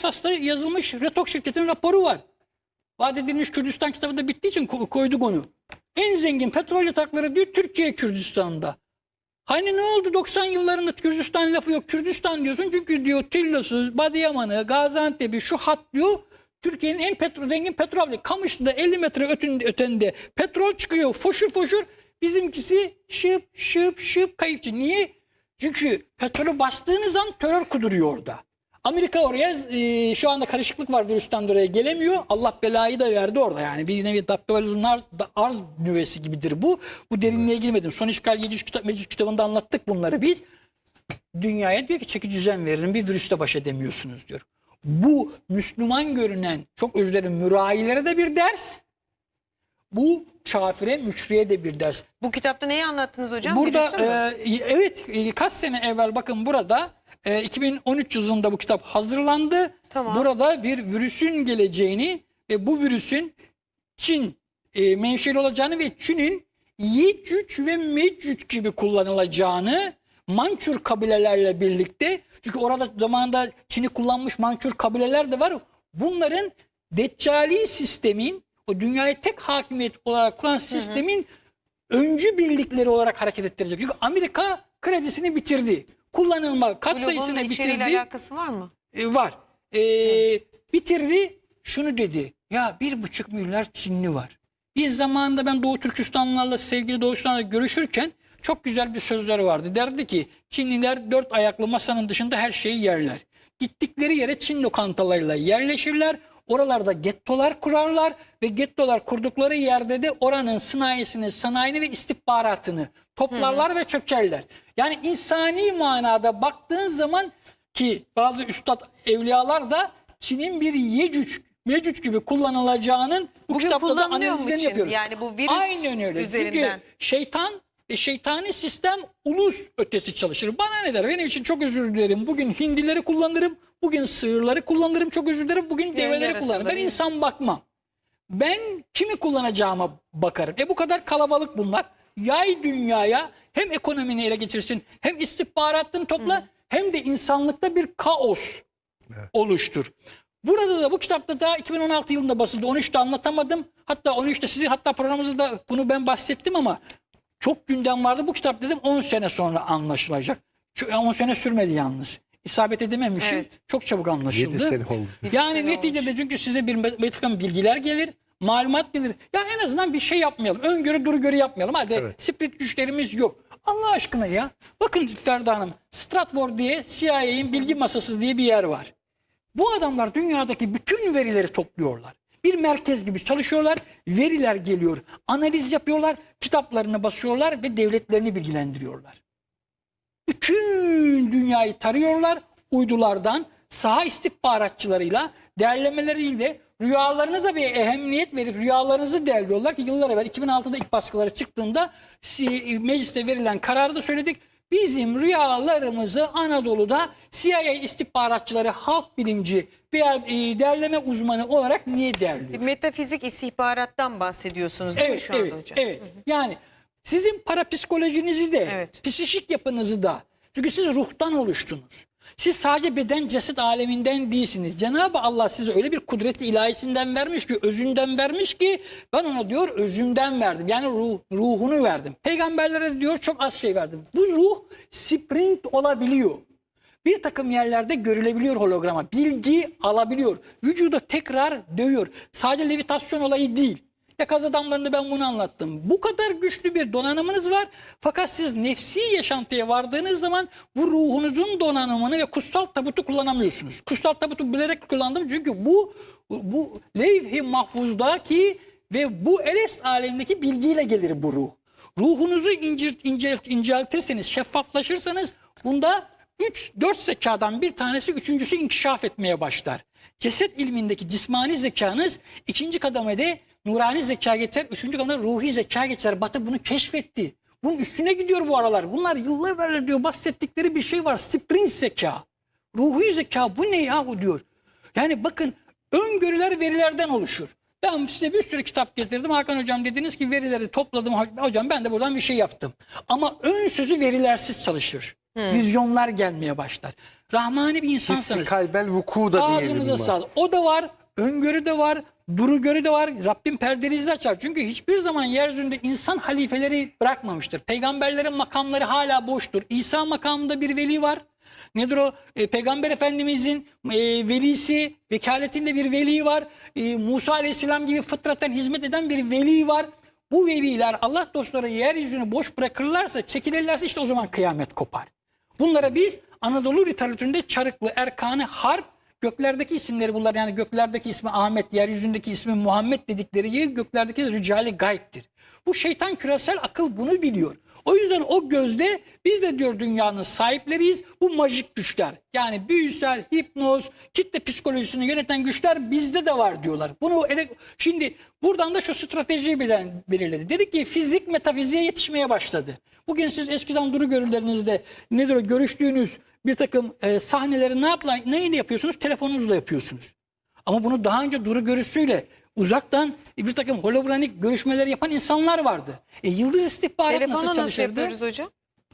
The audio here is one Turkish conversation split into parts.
Teksas'ta yazılmış Retok şirketinin raporu var. Vaat edilmiş Kürdistan kitabı da bittiği için ko- koyduk onu. En zengin petrol yatakları diyor Türkiye Kürdistan'da. Hani ne oldu 90 yıllarında Kürdistan lafı yok. Kürdistan diyorsun çünkü diyor Tillosu, Badiyaman'ı, Gaziantep'i şu hat diyor. Türkiye'nin en petro, zengin petrol. Kamışlı'da 50 metre ötünde, ötende petrol çıkıyor. Foşur foşur. Bizimkisi şıp şıp şıp kayıpçı. Niye? Çünkü petrolü bastığınız an terör kuduruyor orada. Amerika oraya e, şu anda karışıklık var virüsten de oraya gelemiyor. Allah belayı da verdi orada yani. Bir nevi Dabbevel'in arz nüvesi gibidir bu. Bu derinliğe girmedim. Son işgal Yecüc kitap, Mecüc kitabında anlattık bunları biz. Dünyaya diyor ki çeki düzen veririm bir virüste baş edemiyorsunuz diyor. Bu Müslüman görünen çok özür dilerim mürayilere de bir ders. Bu kafire müşriye de bir ders. Bu kitapta neyi anlattınız hocam? Burada Virüsü mü? e, evet e, kaç sene evvel bakın burada e, 2013 yılında bu kitap hazırlandı. Tamam. Burada bir virüsün geleceğini ve bu virüsün Çin e, menşeli olacağını ve Çin'in Yecüc ve Mecüc gibi kullanılacağını Mançur kabilelerle birlikte çünkü orada zamanında Çin'i kullanmış Mançur kabileler de var. Bunların Deccali sistemin o dünyaya tek hakimiyet olarak kuran sistemin öncü birlikleri olarak hareket ettirecek. Çünkü Amerika kredisini bitirdi. Kullanılma kat Globonun sayısını bitirdi. alakası var mı? E, var. E, bitirdi. Şunu dedi. Ya bir buçuk milyar Çinli var. Biz zamanında ben Doğu Türkistanlılarla sevgili Doğu Türkistanlılarla görüşürken çok güzel bir sözleri vardı. Derdi ki Çinliler dört ayaklı masanın dışında her şeyi yerler. Gittikleri yere Çin lokantalarıyla yerleşirler. Oralarda gettolar kurarlar ve gettolar kurdukları yerde de oranın sanayisini, sanayini ve istihbaratını toplarlar ve çökerler. Yani insani manada baktığın zaman ki bazı üstad evliyalar da Çin'in bir Yecüc, Mecüc gibi kullanılacağının bu Bugün kitapta da analizlerini yapıyoruz. Yani bu virüs Aynen öyle. üzerinden. Çünkü şeytan ve şeytani sistem ulus ötesi çalışır. Bana ne der? Benim için çok özür dilerim. Bugün hindileri kullanırım. Bugün sığırları kullanırım. Çok özür dilerim. Bugün develeri kullanırım. Ben insan bakmam. Ben kimi kullanacağıma bakarım. E bu kadar kalabalık bunlar. Yay dünyaya hem ekonomini ele geçirsin hem istihbaratını topla hem de insanlıkta bir kaos oluştur. Burada da bu kitapta da 2016 yılında basıldı. 13'te anlatamadım. Hatta 13'te sizi hatta programımızda da bunu ben bahsettim ama çok gündem vardı. Bu kitap dedim 10 sene sonra anlaşılacak. Çünkü 10 sene sürmedi yalnız. İsabet edememişim. Evet. Çok çabuk 7 anlaşıldı. sene oldu. Yani sene neticede çünkü size bir, bir takım bilgiler gelir, malumat gelir. Ya en azından bir şey yapmayalım. Öngörü duru görü yapmayalım. Hadi Evet. split güçlerimiz yok. Allah aşkına ya. Bakın Ferda Hanım, Stratford diye CIA'in bilgi masası diye bir yer var. Bu adamlar dünyadaki bütün verileri topluyorlar. Bir merkez gibi çalışıyorlar. Veriler geliyor. Analiz yapıyorlar. Kitaplarını basıyorlar ve devletlerini bilgilendiriyorlar bütün dünyayı tarıyorlar uydulardan saha istihbaratçılarıyla derlemeleriyle rüyalarınıza bir ehemmiyet verip rüyalarınızı derliyorlar ki yıllar evvel 2006'da ilk baskıları çıktığında mecliste verilen kararda söyledik. Bizim rüyalarımızı Anadolu'da CIA istihbaratçıları, halk bilimci veya e, derleme uzmanı olarak niye derliyor? Metafizik istihbarattan bahsediyorsunuz değil mi Evet, şu anda evet, hocam? evet. Yani sizin parapsikolojinizi de, Evet. psişik yapınızı da. Çünkü siz ruhtan oluştunuz. Siz sadece beden ceset aleminden değilsiniz. Cenab-ı Allah size öyle bir kudreti ilahisinden vermiş ki, özünden vermiş ki ben ona diyor özümden verdim. Yani ruh, ruhunu verdim. Peygamberlere diyor çok az şey verdim. Bu ruh sprint olabiliyor. Bir takım yerlerde görülebiliyor holograma. Bilgi alabiliyor. Vücuda tekrar dövüyor. Sadece levitasyon olayı değil. Ya kaz adamlarında ben bunu anlattım. Bu kadar güçlü bir donanımınız var. Fakat siz nefsi yaşantıya vardığınız zaman bu ruhunuzun donanımını ve kutsal tabutu kullanamıyorsunuz. Kutsal tabutu bilerek kullandım çünkü bu bu levh-i mahfuzdaki ve bu elest alemdeki bilgiyle gelir bu ruh. Ruhunuzu incir, incelt, inceltirseniz, şeffaflaşırsanız bunda 3-4 zekadan bir tanesi üçüncüsü inkişaf etmeye başlar. Ceset ilmindeki cismani zekanız ikinci kademede nurani zeka geçer, üçüncü kademede ruhi zeka geçer. Batı bunu keşfetti. Bunun üstüne gidiyor bu aralar. Bunlar yıllar evvel diyor bahsettikleri bir şey var. Sprint zeka. Ruhi zeka bu ne yahu diyor. Yani bakın öngörüler verilerden oluşur. Ben size bir sürü kitap getirdim. Hakan hocam dediniz ki verileri topladım. Hocam ben de buradan bir şey yaptım. Ama ön sözü verilersiz çalışır. Vizyonlar gelmeye başlar. Rahmani bir Hissi insansınız. kalbel vuku da diyelim. Ağzınıza sağlık. O da var. Öngörü de var. Duru görü de var. Rabbim perdenizi açar. Çünkü hiçbir zaman yeryüzünde insan halifeleri bırakmamıştır. Peygamberlerin makamları hala boştur. İsa makamında bir veli var. Nedir o? E, Peygamber Efendimizin e, velisi, vekaletinde bir veli var. E, Musa Aleyhisselam gibi fıtraten hizmet eden bir veli var. Bu veliler Allah dostları yeryüzünü boş bırakırlarsa, çekilirlerse işte o zaman kıyamet kopar. Bunlara biz Anadolu literatüründe Çarıklı, Erkanı, Harp, göklerdeki isimleri bunlar yani göklerdeki ismi Ahmet, yeryüzündeki ismi Muhammed dedikleri göklerdeki ricali gayiptir. Bu şeytan küresel akıl bunu biliyor. O yüzden o gözde biz de diyor dünyanın sahipleriyiz. Bu majik güçler yani büyüsel, hipnoz, kitle psikolojisini yöneten güçler bizde de var diyorlar. Bunu ele... Şimdi buradan da şu stratejiyi bilen- belirledi. Dedi ki fizik metafiziğe yetişmeye başladı. Bugün siz eskiden duru görülerinizde nedir o görüştüğünüz bir takım e, sahneleri ne yapla, neyle yapıyorsunuz? Telefonunuzla yapıyorsunuz. Ama bunu daha önce duru görüşüyle uzaktan bir takım hologramik görüşmeleri yapan insanlar vardı. E, yıldız istihbarat Telefonu nasıl nasıl, çalışırdı? yapıyoruz hocam?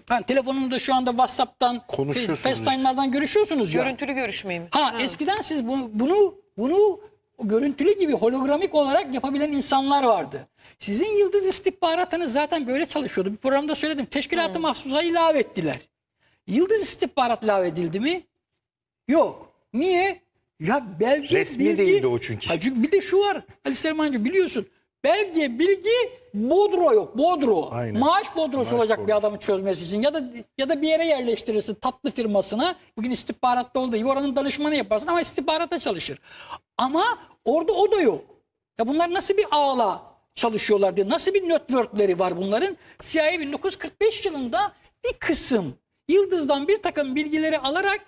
Ha, telefonunuzda şu anda WhatsApp'tan, Konuşuyorsunuz FaceTime'lardan görüşüyorsunuz ya. Görüntülü görüşmeyi mi? Ha, eskiden siz bunu bunu bunu görüntülü gibi hologramik olarak yapabilen insanlar vardı. Sizin yıldız istihbaratınız zaten böyle çalışıyordu. Bir programda söyledim. Teşkilat-ı mahsusa ilave ettiler. Yıldız istihbarat ilave edildi mi? Yok. Niye? Ya belge Resmi bilgi... değildi o çünkü. Ha, çünkü bir de şu var Ali Selmancığım biliyorsun. Belge, bilgi, bodro yok. Bodro. Aynen. Maaş bodrosu Maaş olacak bir bodrosu. adamın çözmesi için. Ya da ya da bir yere yerleştirirsin tatlı firmasına. Bugün istihbaratta olduğu gibi oranın danışmanı yaparsın ama istihbarata çalışır. Ama orada o da yok. Ya bunlar nasıl bir ağla çalışıyorlar diye. Nasıl bir networkleri var bunların? CIA 1945 yılında bir kısım Yıldız'dan bir takım bilgileri alarak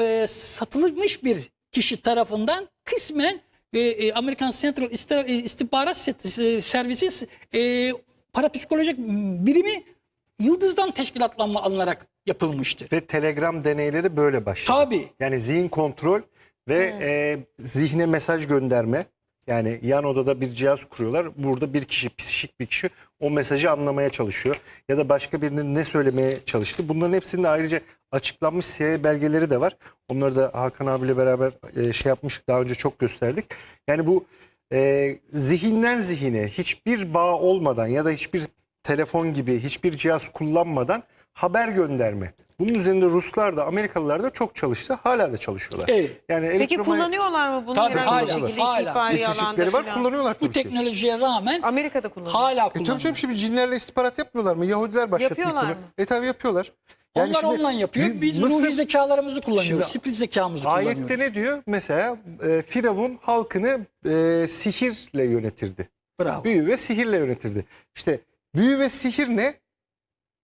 e, satılmış bir kişi tarafından kısmen ve e, Amerikan Central e, İstihbarat e, Servisi e, parapsikolojik birimi Yıldız'dan teşkilatlanma alınarak yapılmıştır. Ve Telegram deneyleri böyle başladı. Tabii. Yani zihin kontrol ve e, zihne mesaj gönderme. Yani yan odada bir cihaz kuruyorlar. Burada bir kişi, psikik bir kişi o mesajı anlamaya çalışıyor. Ya da başka birinin ne söylemeye çalıştı. Bunların hepsinde ayrıca açıklanmış CIA belgeleri de var. Onları da Hakan abiyle beraber e, şey yapmıştık. Daha önce çok gösterdik. Yani bu e, zihinden zihine hiçbir bağ olmadan ya da hiçbir telefon gibi hiçbir cihaz kullanmadan haber gönderme. Bunun üzerinde Ruslar da Amerikalılar da çok çalıştı. Hala da çalışıyorlar. Evet. Yani Peki elektromanyetik- kullanıyorlar mı bunu Tabii, herhangi bir hala, şekilde hala. istihbari alanda var falan? kullanıyorlar Bu tabii ki. teknolojiye rağmen Amerika'da kullanıyor. hala E tabii canım şimdi cinlerle istihbarat yapmıyorlar mı? Yahudiler başlattı. ilk Yapıyorlar bunu. mı? E tabii yapıyorlar. Onlar şimdi online yapıyor. Biz Mısır- ruhi zekalarımızı kullanıyoruz. Şimdi Split zekamızı Ayette kullanıyoruz. ne diyor? Mesela e, Firavun halkını e, sihirle yönetirdi. Bravo. Büyü ve sihirle yönetirdi. İşte büyü ve sihir ne?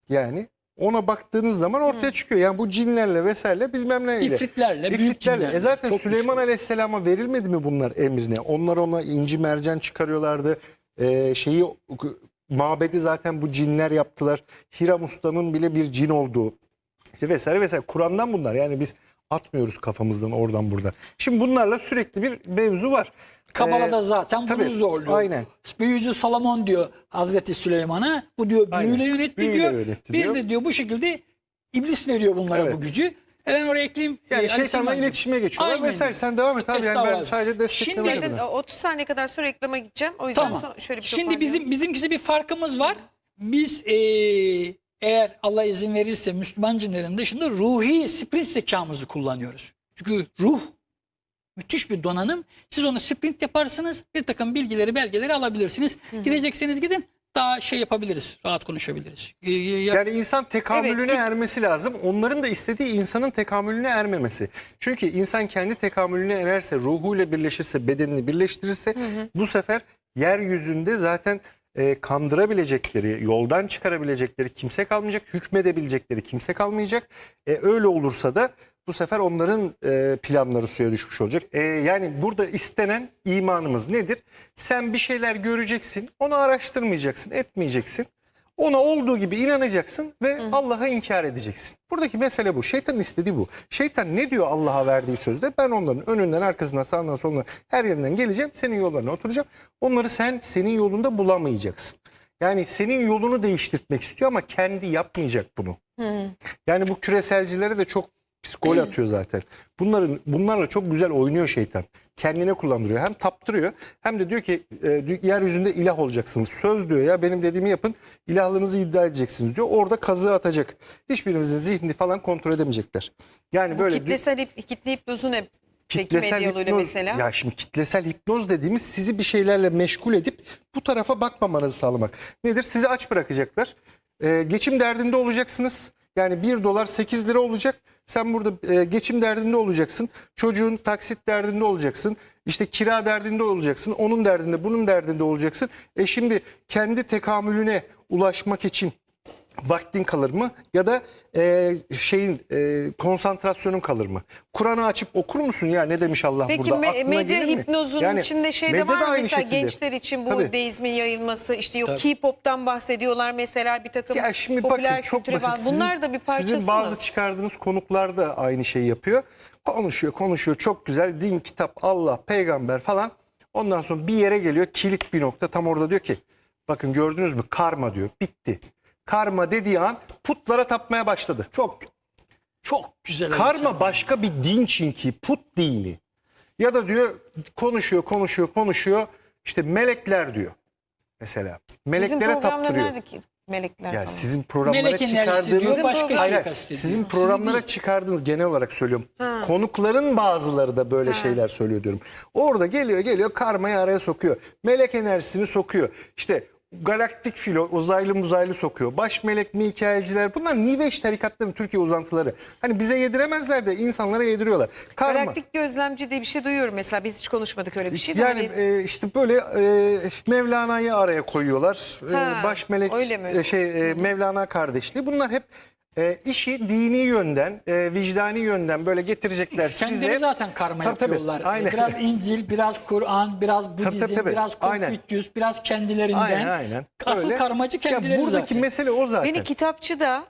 Yani ona baktığınız zaman ortaya çıkıyor. Yani bu cinlerle vesaire bilmem neyle. İfritlerle, büyük İfritlerle. cinlerle. E zaten Çok Süleyman güçlü. Aleyhisselam'a verilmedi mi bunlar emrine? Onlar ona inci mercan çıkarıyorlardı. E, şeyi mabedi zaten bu cinler yaptılar. Hiram Usta'nın bile bir cin olduğu. İşte vesaire vesaire. Kur'an'dan bunlar. Yani biz atmıyoruz kafamızdan oradan buradan. Şimdi bunlarla sürekli bir mevzu var. Kabala'da Ee, zaten bunu tabii, zorluyor. aynen. Büyücü Salomon diyor Hazreti Süleyman'a. Bu diyor büyüyle yönetti büyüyle diyor. yönetti Biz diyor. de diyor bu şekilde iblis veriyor bunlara Evet. bu gücü. Hemen oraya ekleyeyim. Yani Ee, Ali şeytanla iletişime geçiyorlar Aynen. vesaire. Sen devam et abi. Yani ben sadece desteklemek Şimdi- adına. Zaten 30 saniye kadar sonra reklama gideceğim. O yüzden Tamam. son- şöyle bir Şimdi bizim bizimkisi bir farkımız var. Biz eee, eğer Allah izin verirse Müslüman cinlerin dışında ruhi sprint zekamızı kullanıyoruz. Çünkü ruh müthiş bir donanım. Siz onu sprint yaparsınız. Bir takım bilgileri, belgeleri alabilirsiniz. Gidecekseniz gidin. Daha şey yapabiliriz. Rahat konuşabiliriz. Ee, ya- Yani insan tekamülüne Evet, ermesi lazım. Onların da istediği insanın tekamülüne ermemesi. Çünkü insan kendi tekamülüne ererse, ruhuyla birleşirse, bedenini birleştirirse bu sefer yeryüzünde zaten e, kandırabilecekleri, yoldan çıkarabilecekleri kimse kalmayacak, hükmedebilecekleri kimse kalmayacak. E, öyle olursa da bu sefer onların e, planları suya düşmüş olacak. E, yani burada istenen imanımız nedir? Sen bir şeyler göreceksin, onu araştırmayacaksın, etmeyeceksin. Ona olduğu gibi inanacaksın ve Allah'a inkar edeceksin. Buradaki mesele bu. Şeytanın istediği bu. Şeytan ne diyor Allah'a verdiği sözde? Ben onların önünden, arkasından, sağından, solundan her yerinden geleceğim. Senin yollarına oturacağım. Onları sen senin yolunda bulamayacaksın. Yani senin yolunu değiştirmek istiyor ama kendi yapmayacak bunu. Yani bu küreselcilere de çok pis gol atıyor zaten. Bunların bunlarla çok güzel oynuyor şeytan. Kendine kullandırıyor. Hem taptırıyor hem de diyor ki e, yeryüzünde ilah olacaksınız. Söz diyor ya benim dediğimi yapın ilahlığınızı iddia edeceksiniz diyor. Orada kazığı atacak. Hiçbirimizin zihnini falan kontrol edemeyecekler. Yani böyle dü- Kitlesel hip, kitle hipnozu ne? Peki kitlesel yoluyla hipnoz- mesela. Ya şimdi kitlesel hipnoz dediğimiz sizi bir şeylerle meşgul edip bu tarafa bakmamanızı sağlamak. Nedir? Sizi aç bırakacaklar. Ee, geçim derdinde olacaksınız. Yani 1 dolar 8 lira olacak. Sen burada e, geçim derdinde olacaksın. Çocuğun taksit derdinde olacaksın. İşte kira derdinde olacaksın. Onun derdinde, bunun derdinde olacaksın. E şimdi kendi tekamülüne ulaşmak için vaktin kalır mı ya da e, şeyin e, konsantrasyonun kalır mı? Kur'an'ı açıp okur musun ya ne demiş Allah Peki burada? me- Aklına medya hipnozunun Yani içinde şey de var mı mesela şekilde. gençler için bu Tabii. deizmin yayılması işte yok Tabii. K-pop'tan bahsediyorlar mesela bir takım Ya şimdi popüler bakın çok basit. bağlı. Bunlar da bir parçası Sizin mı? bazı çıkardığınız konuklar da aynı şeyi yapıyor. Konuşuyor konuşuyor çok güzel din, kitap, Allah, peygamber falan. Ondan sonra bir yere geliyor kilit bir nokta tam orada diyor ki bakın gördünüz mü karma diyor bitti. Karma dediği an putlara tapmaya başladı. Çok çok güzel. Karma başka bir din çünkü put dini. Ya da diyor konuşuyor konuşuyor konuşuyor işte melekler diyor mesela. Bizim Meleklere programda taptırıyor. nerede ki melekler Ya falan? sizin programlara Melek çıkardığınız diyor Bizim başka program- şey Hayır, sizin Siz programlara değil. çıkardığınız genel olarak söylüyorum. Ha. Konukların bazıları da böyle şeyler söylüyor diyorum. Orada geliyor geliyor karmayı araya sokuyor. Melek enerjisini sokuyor. İşte galaktik filo uzaylı muzaylı sokuyor. Baş melek mikaelciler bunlar Niveş tarikatların Türkiye uzantıları. Hani bize yediremezler de insanlara yediriyorlar. Karma. Galaktik gözlemci diye bir şey duyuyorum mesela. Biz hiç konuşmadık öyle bir şey. de Yani hani- e, işte böyle e, Mevlana'yı araya koyuyorlar. E, Ha, baş melek öyle mi? e, şey e, Mevlana kardeşliği. Bunlar hep e, işi dini yönden, e, vicdani yönden böyle getirecekler Kendileri size. zaten karma Tabii, tabii. yapıyorlar. Aynen. Biraz İncil, biraz Kur'an, biraz Budizm, tabii, tabii. biraz. Konfüçyüs, biraz kendilerinden. Aynen aynen. Asıl Öyle. karmacı kendileri ya buradaki zaten. mesele o zaten. Beni kitapçıda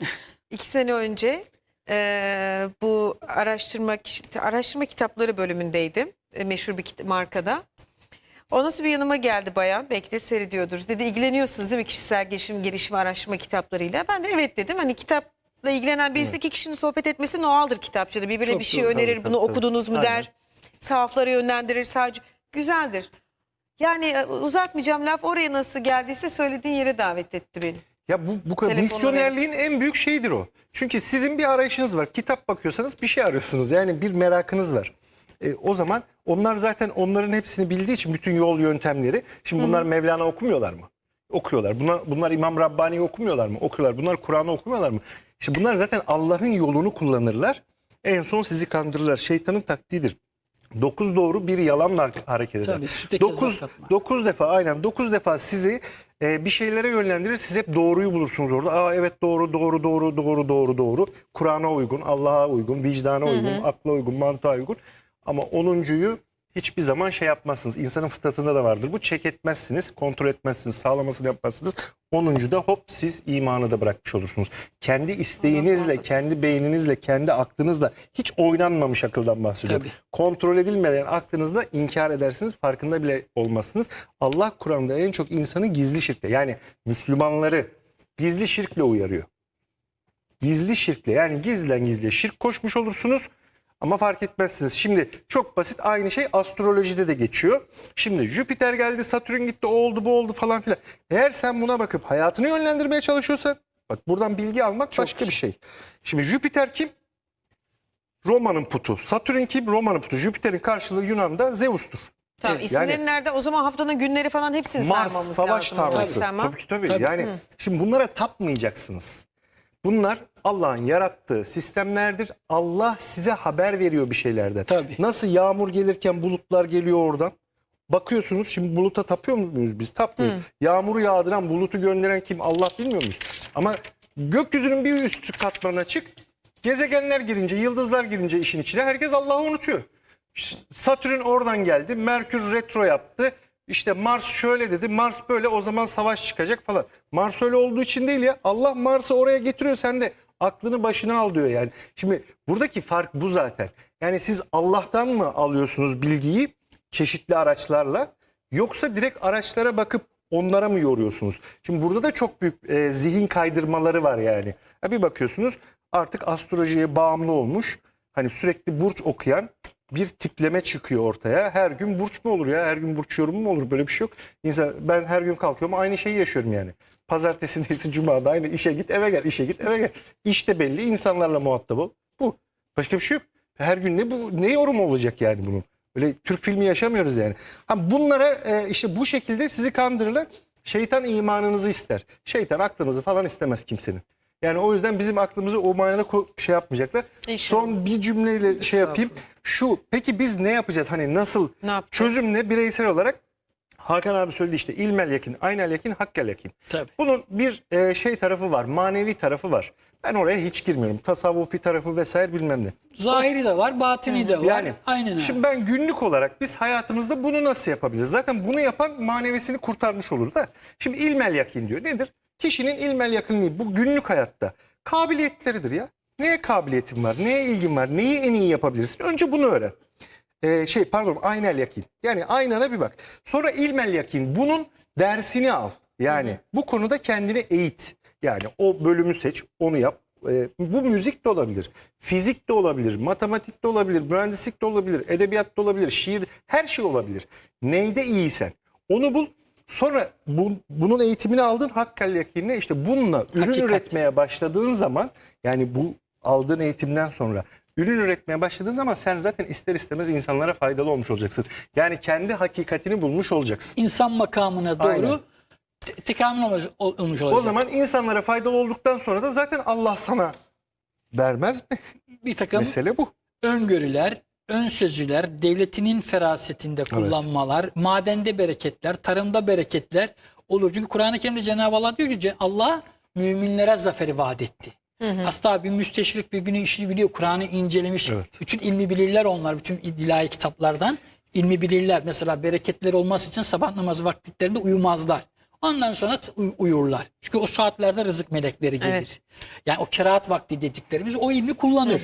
iki sene önce eee, bu araştırma araştırma kitapları bölümündeydim. E, meşhur bir kit- markada. O nasıl bir yanıma geldi bayan. Belki de seyrediyordur. Dedi ilgileniyorsunuz değil mi kişisel gelişim, gelişim araştırma kitaplarıyla? Ben de evet dedim. Hani kitapla ilgilenen birisi iki kişinin sohbet etmesi doğaldır kitapçıda. Birbirine Çok bir şey doğru. önerir. Tabii, Bunu tabii, okudunuz mu Aynen. der. Sahaflara yönlendirir sadece. Güzeldir. Yani e, uzatmayacağım laf oraya nasıl geldiyse söylediğin yere davet etti beni. Ya bu bu kadar Telefonu misyonerliğin en büyük şeyidir o. Çünkü sizin bir arayışınız var. Kitap bakıyorsanız bir şey arıyorsunuz. Yani bir merakınız var. E, o zaman onlar zaten onların hepsini bildiği için bütün yol yöntemleri. Şimdi bunlar Mevlana okumuyorlar mı? Okuyorlar. Bunlar, bunlar İmam Rabbani'yi okumuyorlar mı? Okuyorlar. Bunlar Kur'an'ı okumuyorlar mı? İşte bunlar zaten Allah'ın yolunu kullanırlar. En son sizi kandırırlar. Şeytanın taktiğidir. Dokuz doğru bir yalanla hareket eder. Tabii, süte kezzap dokuz, katma. dokuz defa aynen dokuz defa sizi e, bir şeylere yönlendirir. Siz hep doğruyu bulursunuz orada. Aa evet doğru doğru doğru doğru doğru doğru. Kur'an'a uygun, Allah'a uygun, vicdana uygun, akla uygun, mantığa uygun. Ama onuncuyu hiçbir zaman şey yapmazsınız. İnsanın fıtratında da vardır. Bu çek etmezsiniz, kontrol etmezsiniz, sağlamasını yapmazsınız. Onuncu da hop siz imanı da bırakmış olursunuz. Kendi isteğinizle, kendi beyninizle, kendi aklınızla hiç oynanmamış akıldan bahsediyorum. Tabii. Kontrol edilmeden aklınızla inkar edersiniz. Farkında bile olmazsınız. Allah Kur'an'da en çok insanı gizli şirkle yani Müslümanları gizli şirkle uyarıyor. Gizli şirkle yani gizliden gizliye şirk koşmuş olursunuz ama fark etmezsiniz. Şimdi çok basit aynı şey astrolojide de geçiyor. Şimdi Jüpiter geldi, Satürn gitti, o oldu, bu oldu falan filan. Eğer sen buna bakıp hayatını yönlendirmeye çalışıyorsan bak buradan bilgi almak başka bir şey. Şimdi Jüpiter kim? Roma'nın putu. Satürn kim? Roma'nın putu. Jüpiter'in karşılığı Yunan'da Zeus'tur. Tamam Evet, isimleri yani- nerede? O zaman haftanın günleri falan hepsini Mars sarmamız savaş lazım. tanrısı. Tamam. Tabii ki tabii. Tabii. Yani şimdi bunlara tapmayacaksınız. Bunlar Allah'ın yarattığı sistemlerdir. Allah size haber veriyor bir şeylerden. Tabii. Nasıl yağmur gelirken bulutlar geliyor oradan. Bakıyorsunuz şimdi buluta tapıyor muyuz biz? Tapmıyoruz. Yağmuru yağdıran, bulutu gönderen kim? Allah bilmiyor muyuz? Ama gökyüzünün bir üstü katmanına çık. Gezegenler girince, yıldızlar girince işin içine herkes Allah'ı unutuyor. Satürn oradan geldi. Merkür retro yaptı. İşte Mars şöyle dedi. Mars böyle o zaman savaş çıkacak falan. Mars öyle olduğu için değil ya. Allah Mars'ı oraya getiriyor sen de aklını başına al diyor yani. Şimdi buradaki fark bu zaten. Yani siz Allah'tan mı alıyorsunuz bilgiyi çeşitli araçlarla yoksa direkt araçlara bakıp onlara mı yoruyorsunuz? Şimdi burada da çok büyük e, zihin kaydırmaları var yani. Ha, bir bakıyorsunuz artık astrolojiye bağımlı olmuş. Hani sürekli burç okuyan bir tipleme çıkıyor ortaya. Her gün burç mu olur ya? Her gün burç yorumu mu olur? Böyle bir şey yok. İnsan, ben her gün kalkıyorum aynı şeyi yaşıyorum yani. Pazartesi neyse cumada aynı işe git eve gel, işe git eve gel. İşte belli insanlarla muhatap ol. Bu. Başka bir şey yok. Her gün ne bu ne yorum olacak yani bunun? Öyle Türk filmi yaşamıyoruz yani. Ha bunlara e, işte bu şekilde sizi kandırırlar. Şeytan imanınızı ister. Şeytan aklınızı falan istemez kimsenin. Yani o yüzden bizim aklımızı o manada şey yapmayacaklar. İnşallah. Son bir cümleyle şey yapayım. Şu peki biz ne yapacağız? Hani nasıl Ne yapacağız? çözüm ne bireysel olarak? Hakan abi söyledi işte ilmel yakin, aynel yakin, hakkel yakin. Tabii. Bunun bir e, şey tarafı var, manevi tarafı var. Ben oraya hiç girmiyorum. Tasavvufi tarafı vesaire bilmem ne. Zahiri de var, batini de var. Yani Aynen öyle. Şimdi ben günlük olarak biz hayatımızda bunu nasıl yapabiliriz? Zaten bunu yapan manevisini kurtarmış olur da. Şimdi ilmel yakin diyor. Nedir? Kişinin ilmel yakınlığı bu günlük hayatta kabiliyetleridir ya. Neye kabiliyetin var? Neye ilgin var? Neyi en iyi yapabilirsin? Önce bunu öğren. Ee, şey pardon aynel yakin. Yani aynana bir bak. Sonra ilmel yakin. Bunun dersini al. Yani bu konuda kendini eğit. Yani o bölümü seç, onu yap. Ee, bu müzik de olabilir, fizik de olabilir, matematik de olabilir, mühendislik de olabilir, edebiyat da olabilir, şiir, her şey olabilir. Neyde iyisen onu bul. Sonra bu, bunun eğitimini aldın hakkel yakinine işte bununla ürün Hakikat. üretmeye başladığın zaman yani bu aldığın eğitimden sonra ürün üretmeye başladığın zaman sen zaten ister istemez insanlara faydalı olmuş olacaksın. Yani kendi hakikatini bulmuş olacaksın. İnsan makamına doğru Aynen. te- tekamül olmuş, olmuş olacak. O zaman insanlara faydalı olduktan sonra da zaten Allah sana vermez mi? bir takım Mesele bu. öngörüler, ön sözüler, devletinin ferasetinde kullanmalar, madende bereketler, tarımda bereketler olur. Çünkü Kur'an-ı Kerim'de Cenab-ı Allah diyor ki Ce- Allah müminlere zaferi vaat etti. Aslında bir müsteşrik bir günü işini biliyor. Kur'an'ı incelemiş. Evet. Bütün ilmi bilirler onlar. Bütün ilahi kitaplardan ilmi bilirler. Mesela bereketler olması için sabah namazı vakitlerinde uyumazlar. Ondan sonra uy- uyurlar. Çünkü o saatlerde rızık melekleri gelir. Evet. Yani o kerahat vakti dediklerimiz o ilmi kullanır.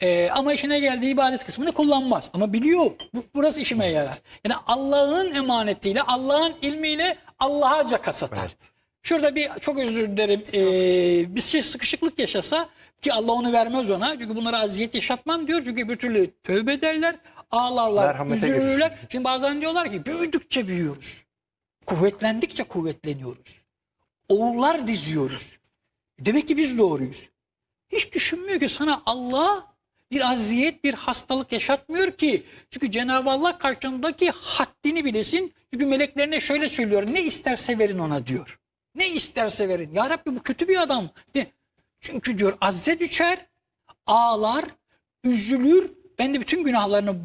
Ee, ama işine geldiği ibadet kısmını kullanmaz. Ama biliyor bu, burası işime yarar. Yani Allah'ın emanetiyle, Allah'ın ilmiyle Allah'a kasatar. Evet. Şurada bir çok özür dilerim. Ee, bir şey sıkışıklık yaşasa ki Allah onu vermez ona. Çünkü bunlara aziyet yaşatmam diyor. Çünkü bir türlü tövbe ederler, ağlarlar, Merhamete üzülürler. Şimdi bazen diyorlar ki büyüdükçe büyüyoruz. Kuvvetlendikçe kuvvetleniyoruz. Oğullar diziyoruz. Demek ki biz doğruyuz. Hiç düşünmüyor ki sana Allah bir aziyet, bir hastalık yaşatmıyor ki. Çünkü Cenab-ı Allah karşındaki haddini bilesin. Çünkü meleklerine şöyle söylüyor. Ne isterse verin ona diyor. Ne isterse verin. Ya Rabbi bu kötü bir adam. Çünkü diyor azze düşer, ağlar, üzülür. Ben de bütün günahlarını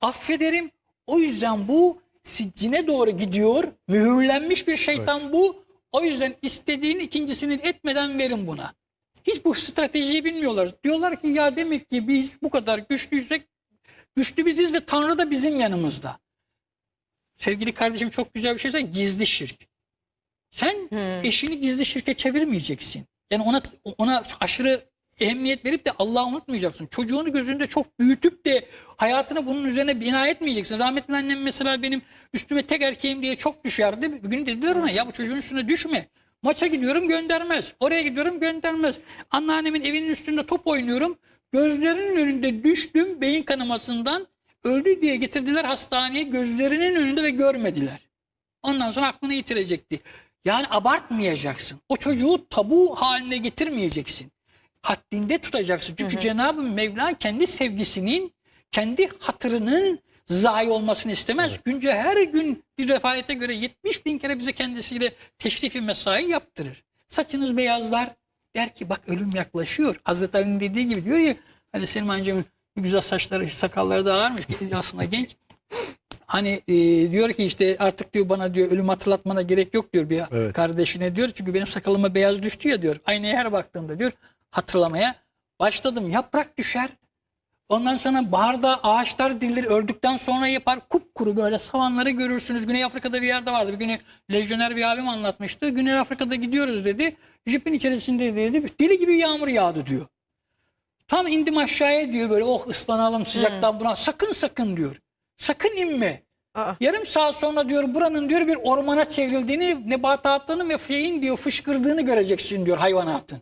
affederim. O yüzden bu siccine doğru gidiyor. Mühürlenmiş bir şeytan bu. O yüzden istediğin ikincisini etmeden verin buna. Hiç bu stratejiyi bilmiyorlar. Diyorlar ki ya demek ki biz bu kadar güçlüysek güçlü biziz ve Tanrı da bizim yanımızda. Sevgili kardeşim çok güzel bir şey söyledi. Gizli şirk. Sen eşini gizli şirke çevirmeyeceksin. Yani ona ona aşırı ehemmiyet verip de Allah'ı unutmayacaksın. Çocuğunu gözünde çok büyütüp de hayatını bunun üzerine bina etmeyeceksin. Rahmetli annem mesela benim üstüme tek erkeğim diye çok düşerdi. Bir gün dediler ona ya bu çocuğun üstüne düşme. Maça gidiyorum göndermez. Oraya gidiyorum göndermez. Anneannemin evinin üstünde top oynuyorum. Gözlerinin önünde düştüm beyin kanamasından. Öldü diye getirdiler hastaneye gözlerinin önünde ve görmediler. Ondan sonra aklını yitirecekti. Yani abartmayacaksın. O çocuğu tabu haline getirmeyeceksin. Haddinde tutacaksın. Çünkü Cenab-ı Mevla kendi sevgisinin, kendi hatırının zayi olmasını istemez. Günce her gün bir rifayete göre 70 bin kere bize kendisiyle teşrifi mesai yaptırır. Saçınız beyazlar. Der ki bak ölüm yaklaşıyor. Hazreti Ali'nin dediği gibi diyor ya hani Selim amcamın güzel saçları, sakalları da ağarmış. Aslında genç. Hani e, diyor ki işte artık diyor bana diyor ölüm hatırlatmana gerek yok diyor bir Evet. kardeşine diyor. Çünkü benim sakalıma beyaz düştü ya diyor. Aynaya her baktığımda diyor hatırlamaya başladım. Yaprak düşer. Ondan sonra baharda ağaçlar dirilir öldükten sonra yapar kupkuru böyle savanları görürsünüz. Güney Afrika'da bir yerde vardı. Bir günü lejyoner bir abim anlatmıştı. Güney Afrika'da gidiyoruz dedi. Jipin içerisinde dedi deli gibi yağmur yağdı diyor. Tam indim aşağıya diyor böyle oh ıslanalım sıcaktan buna. Sakın sakın diyor. Sakın inme. Aa. Yarım saat sonra diyor buranın diyor bir ormana çevrildiğini, nebatatının ve şeyin diyor fışkırdığını göreceksin diyor hayvanatın.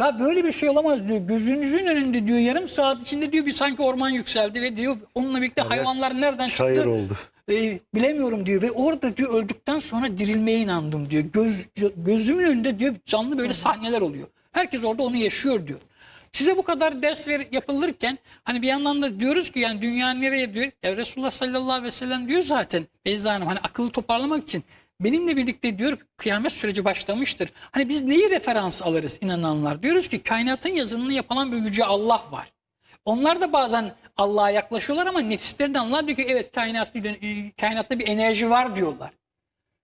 Ya böyle bir şey olamaz diyor. Gözünüzün önünde diyor yarım saat içinde diyor bir sanki orman yükseldi ve diyor onunla birlikte hayvanlar nereden Şair çıktı? oldu. E, bilemiyorum diyor ve orada diyor öldükten sonra dirilmeye inandım diyor. Göz, gözümün önünde diyor canlı böyle sahneler oluyor. Herkes orada onu yaşıyor diyor. Size bu kadar ders ver, yapılırken hani bir yandan da diyoruz ki yani dünya nereye diyor. Ya Resulullah sallallahu aleyhi ve sellem diyor zaten Beyza Hanım hani akıllı toparlamak için benimle birlikte diyor kıyamet süreci başlamıştır. Hani biz neyi referans alırız inananlar? Diyoruz ki kainatın yazılımını yapılan bir yüce Allah var. Onlar da bazen Allah'a yaklaşıyorlar ama nefisleri Allah diyor ki evet kainatta, kainatta bir enerji var diyorlar.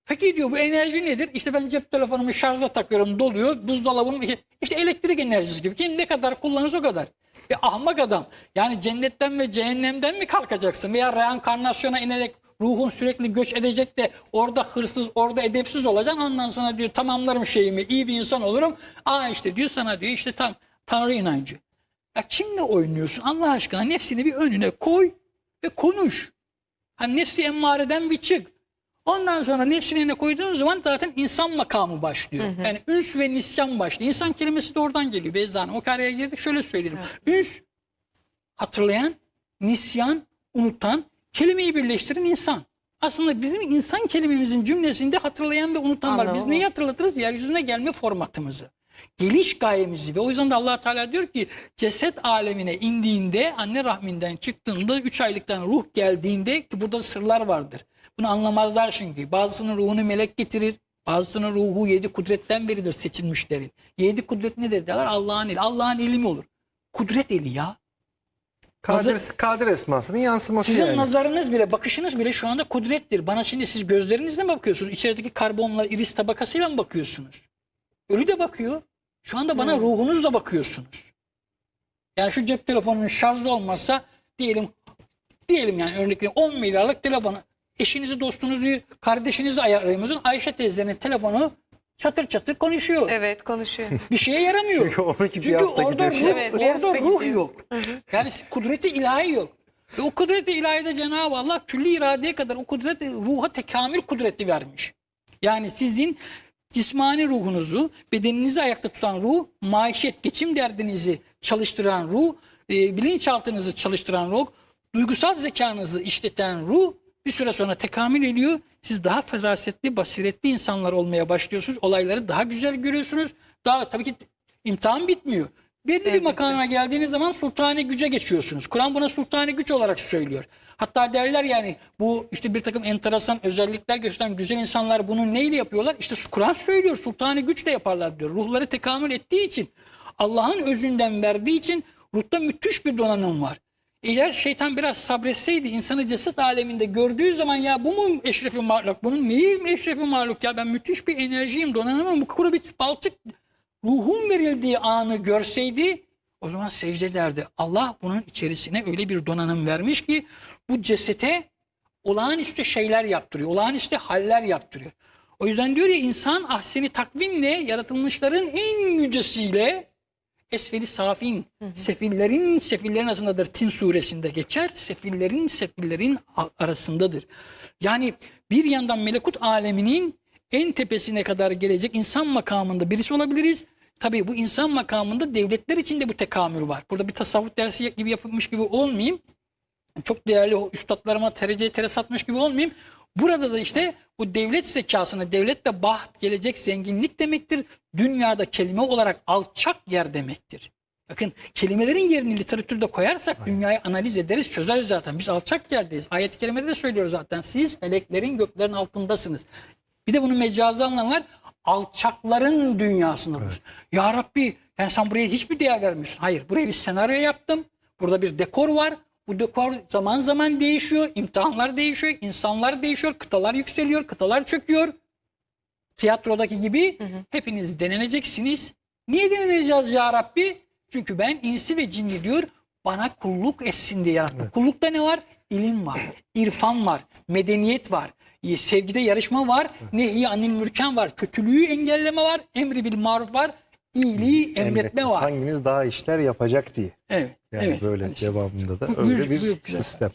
Peki diyor bu enerji nedir? İşte ben cep telefonumu şarja takıyorum doluyor. Buzdolabım işte elektrik enerjisi gibi. Kim ne kadar kullanırsa o kadar. Bir ahmak adam. Yani cennetten ve cehennemden mi kalkacaksın? Veya reenkarnasyona inerek ruhun sürekli göç edecek de orada hırsız, orada edepsiz olacaksın. Ondan sonra diyor tamamlarım şeyimi, iyi bir insan olurum. Aa işte diyor sana diyor işte tam Tanrı inancı. Ya kimle oynuyorsun Allah aşkına? Nefsini bir önüne koy ve konuş. Hani nefsi emmareden bir çık. Ondan sonra nefsini önüne koyduğun zaman zaten insan makamı başlıyor. Yani üns ve nisyan başlıyor. İnsan kelimesi de oradan geliyor Beyza Hanım. O kareye girdik şöyle söyleyelim. Üns hatırlayan, nisyan, unutan, kelimeyi birleştiren insan. Aslında bizim insan kelimemizin cümlesinde hatırlayan ve unutan var. Biz Anladım. neyi hatırlatırız? Yeryüzüne gelme formatımızı. Geliş gayemizi ve o yüzden de allah Teala diyor ki ceset alemine indiğinde anne rahminden çıktığında 3 aylıktan ruh geldiğinde ki burada sırlar vardır. Bunu anlamazlar çünkü. Bazısının ruhunu melek getirir. Bazısının ruhu yedi kudretten biridir seçilmişlerin. Yedi kudret nedir derler? Allah'ın eli. Allah'ın eli mi olur? Kudret eli ya. Kadir, Kadir esmasının yansıması Sizin yani. nazarınız bile, bakışınız bile şu anda kudrettir. Bana şimdi siz gözlerinizle mi bakıyorsunuz? İçerideki karbonla, iris tabakasıyla mı bakıyorsunuz? Ölü de bakıyor. Şu anda bana ruhunuzla bakıyorsunuz. Yani şu cep telefonunun şarjı olmazsa diyelim diyelim yani örnek veriyorum 10 milyarlık telefonu eşinizi, dostunuzu, kardeşinizi ayarlayamıyorsun. Ayşe teyzenin telefonu çatır çatır konuşuyor. Evet konuşuyor. Bir şeye yaramıyor. Çünkü onunki bir Çünkü hafta orada gidiyor. ruh, Evet, bir orada hafta ruh gidiyor. yok. Yani kudreti ilahi yok. Ve o kudreti ilahide Cenab-ı Allah külli iradeye kadar o kudreti ruha tekamül kudreti vermiş. Yani sizin cismani ruhunuzu, bedeninizi ayakta tutan ruh, maişet, geçim derdinizi çalıştıran ruh, e, bilinçaltınızı çalıştıran ruh, duygusal zekanızı işleten ruh bir süre sonra tekamül ediyor. Siz daha ferasetli, basiretli insanlar olmaya başlıyorsunuz. Olayları daha güzel görüyorsunuz. Daha tabii ki imtihan bitmiyor. Belli bir Elbette. makama geldiğiniz zaman sultani güce geçiyorsunuz. Kur'an buna sultani güç olarak söylüyor. Hatta derler yani bu işte bir takım enteresan özellikler gösteren güzel insanlar bunu neyle yapıyorlar? İşte Kur'an söylüyor sultani güçle yaparlar diyor. Ruhları tekamül ettiği için Allah'ın özünden verdiği için ruhta müthiş bir donanım var. Eğer şeytan biraz sabretseydi insanı ceset aleminde gördüğü zaman ya bu mu eşrefi mahluk? Bunun neyi eşrefi mahluk ya? Ben müthiş bir enerjiyim, donanımım. Bu kuru bir balçık ruhun verildiği anı görseydi o zaman secde derdi. Allah bunun içerisine öyle bir donanım vermiş ki bu cesete olağanüstü şeyler yaptırıyor. Olağanüstü haller yaptırıyor. O yüzden diyor ya insan ahseni takvimle yaratılmışların en yücesiyle esferi safin, sefillerin sefillerin arasındadır. Tin suresinde geçer. Sefillerin sefillerin arasındadır. Yani bir yandan melekut aleminin en tepesine kadar gelecek insan makamında birisi olabiliriz. Tabii bu insan makamında devletler içinde bu tekamül var. Burada bir tasavvuf dersi gibi yapılmış gibi olmayayım. Çok değerli o üstadlarıma terece tere satmış gibi olmayayım. Burada da işte bu devlet zekasını, devlet de baht, gelecek zenginlik demektir. Dünyada kelime olarak alçak yer demektir. Bakın kelimelerin yerini literatürde koyarsak dünyayı analiz ederiz, çözeriz zaten. Biz alçak yerdeyiz. Ayet-i kerimede de söylüyor zaten. Siz meleklerin göklerin altındasınız. Bir de bunun mecazi anlamı var. Alçakların dünyasındasınız. Ya Rabbi yani sen buraya hiçbir değer vermiyorsun. Hayır buraya bir senaryo yaptım. Burada bir dekor var. Bu dekor zaman zaman değişiyor. imtihanlar değişiyor. insanlar değişiyor. Kıtalar yükseliyor. Kıtalar çöküyor. Tiyatrodaki gibi hepiniz deneneceksiniz. Niye deneneceğiz ya Rabbi? Çünkü ben insi ve cinni diyor bana kulluk etsin diye yarattım. Kullukta ne var? İlim var, irfan var, medeniyet var, e, sevgide yarışma var, nehi anil mürken var, kötülüğü engelleme var, emri bil maruf var, iyiliği emretme var. Hanginiz daha işler yapacak diye. Evet. Yani evet. böyle işte- devamında da öyle bir sistem.